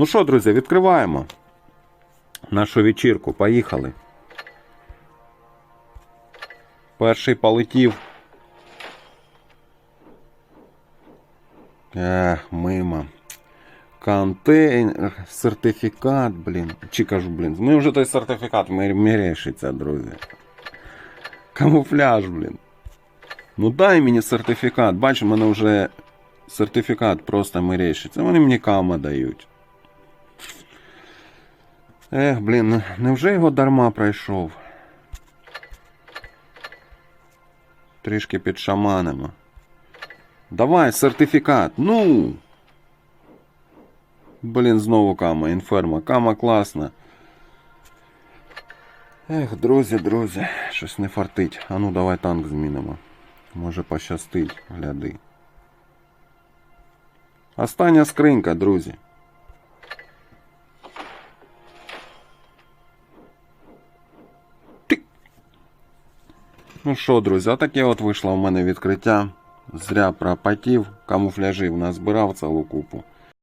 Ну що, друзі, відкриваємо нашу вечірку. Поїхали. Перший полетів. Ех, мимо. Контейнер, сертифікат, блін. Чи кажу, блін. Ми вже той сертифікат мир- друзі. Камуфляж, блін. Ну дай мені сертифікат. Бачу, в мене вже сертифікат просто миряєшиться. Вони мені кама дають. Ех, блін, невже його дарма пройшов? Трішки підшаманимо. Давай, сертифікат. Ну. Блін, знову кама, інферма. Кама класна. Ех, друзі, друзі, щось не фартить. А ну давай танк змінимо. Може пощастить, гляди. Остання скринька, друзі. Ну що, друзі, таке от вийшло в мене відкриття. Зря пропотів, камуфляжів назбирав цілу купу.